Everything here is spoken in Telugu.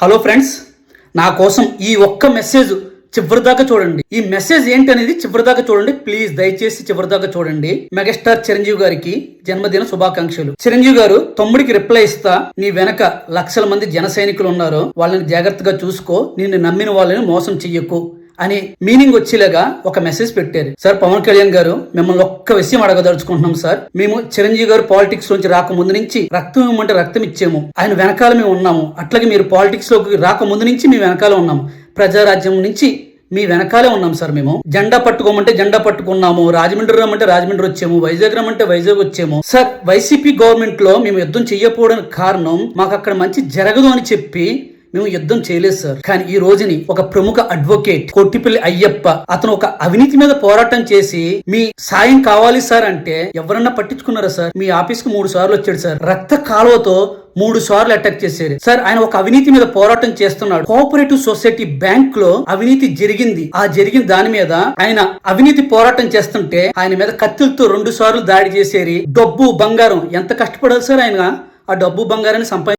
హలో ఫ్రెండ్స్ నా కోసం ఈ ఒక్క మెసేజ్ చివరిదాకా చూడండి. ఈ మెసేజ్ ఏంటి అనేది చివరిదాకా చూడండి. ప్లీజ్ దయచేసి చివరిదాకా చూడండి. మెగాస్టార్ చిరంజీవి గారికి జన్మదిన శుభాకాంక్షలు. చిరంజీవి గారు తమ్ముడికి రిప్లై ఇస్తా. నీ వెనక లక్షల మంది జన సైనికులు ఉన్నారు. వాళ్ళని జాగ్రత్తగా చూసుకో. నిన్ను నమ్మిన వాళ్ళని మోసం చెయ్యకు. అని మీనింగ్ వచ్చేలాగా ఒక మెసేజ్ పెట్టారు. సార్ పవన్ కళ్యాణ్ గారు మిమ్మల్ని ఒక్క విషయం అడగదలుచుకుంటున్నాం సార్ మేము చిరంజీవి గారు పాలిటిక్స్ నుంచి రాకముందు నుంచి రక్తం ఇవ్వమంటే రక్తం ఇచ్చాము. ఆయన వెనకాల మేము ఉన్నాము. అట్లాగే మీరు పాలిటిక్స్లోకి రాకముందు నుంచి మేము వెనకాల ఉన్నాము. ప్రజారాజ్యం నుంచి మీ వెనకాలే ఉన్నాం సార్ మేము. జెండా పట్టుకోమంటే జెండా పట్టుకున్నాము. రాజమండ్రి రమ్మంటే రాజమండ్రి వచ్చాము. వైజాగ్ రమ్మంటే వైజాగ్ వచ్చాము. సార్ వైసీపీ గవర్నమెంట్లో మేము యుద్ధం చెయ్యకపోవడానికి కారణం మాకు అక్కడ మంచి జరగదు అని చెప్పి మేము యుద్ధం చేయలేదు సార్. కానీ ఈ రోజుని ఒక ప్రముఖ అడ్వకేట్ కొట్టిపల్లి అయ్యప్ప అతను ఒక అవినీతి మీద పోరాటం చేసి మీ సాయం కావాలి సార్ అంటే ఎవరన్నా పట్టించుకున్నారా సార్? మీ ఆఫీస్కు మూడు సార్లు వచ్చాడు సార్. రక్త కాలువతో మూడు సార్లు అటాక్ చేశారు. సార్ ఆయన ఒక అవినీతి మీద పోరాటం చేస్తున్నాడు. కోఆపరేటివ్ సొసైటీ బ్యాంక్లో అవినీతి జరిగింది. ఆ జరిగిన దాని మీద ఆయన అవినీతి పోరాటం చేస్తుంటే ఆయన మీద కత్తులతో రెండు సార్లు దాడి చేసేరి డబ్బు బంగారం. ఎంత కష్టపడాలి సార్ ఆయన? ఆ డబ్బు బంగారాన్ని సంపాదించారు